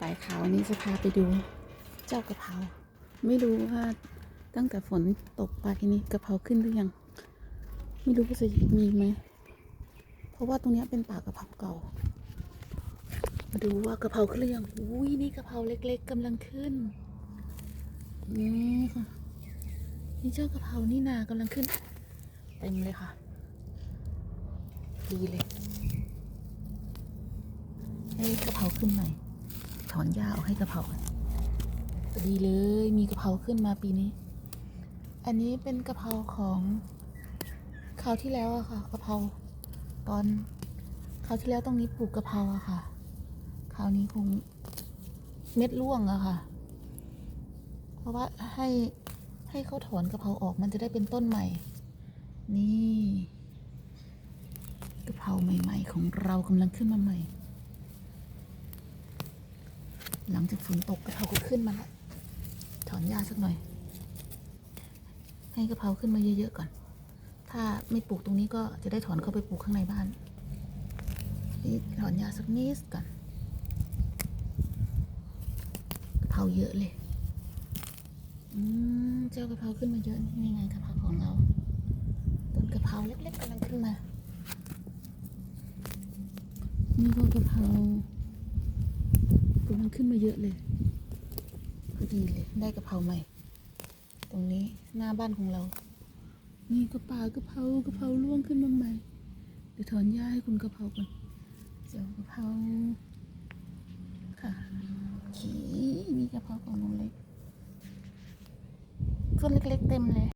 ปลายเขาววันนี้จะพาไปดูเจ้ากะเพราไม่รู้ว่าตั้งแต่ฝนตกไปนี้กะเพราขึ้นหรือยัง ไม่รู้ว่าจะมีไหมเพราะว่าตรงนี้เป็นป่ากะเพราเก่า มาดูว่ากะเพราขึ้นหรือยังอุ้ยนี่กะเพราเล็ก ๆกำลังขึ้นนี่ค่ะนี่เจ้ากะเพรานี่นากำลังขึ้นเต็มเลยค่ะ ดีเลยให้กะเพราขึ้นหน่อย ถอนหญ้าออกให้กระเพราดีเลยมีกระเพราขึ้นมาปีนี้ อันนี้เป็นกระเพราของคราวที่แล้วอะค่ะกระเพราตอนคราวที่แล้วตรงนี้ปลูกกระเพราอะค่ะ คราวนี้คงเม็ดร่วงอะค่ะ เพราะว่าให้ให้เขาถอนกระเพราออกมันจะได้เป็นต้นใหม่ นี่กระเพราใหม่ ๆ ของเรากำลังขึ้นมาใหม่ หลังจากฝนตกกะเพราก็ขึ้นมาแล้วถอนหญ้าสักหน่อย ให้กะเพราขึ้นมาเยอะๆก่อน ถ้าไม่ปลูกตรงนี้ก็จะได้ถอนเข้าไปปลูกข้างในบ้านนี่ถอนหญ้าสักนิดก่อนกะเพราเยอะเลยอืมเจ้ากะเพราขึ้นมาเยอะนี่ไงกะเพราของเราต้นกะเพราเล็กๆกำลังขึ้นมานี่ก็กะเพรา กำลังขึ้นมาเยอะเลยพอดีเลยได้กะเพราใหม่ ตรงนี้หน้าบ้านของเรา นี่ก็ป่ากะเพรากะเพราร่วงขึ้นมาใหม่เดี๋ยวถอนหญ้าให้คุณกะเพราก่อนเจ้ากะเพราค่ะขีนี่กะเพราของน้องเล็กต้นเล็กๆเต็มเลย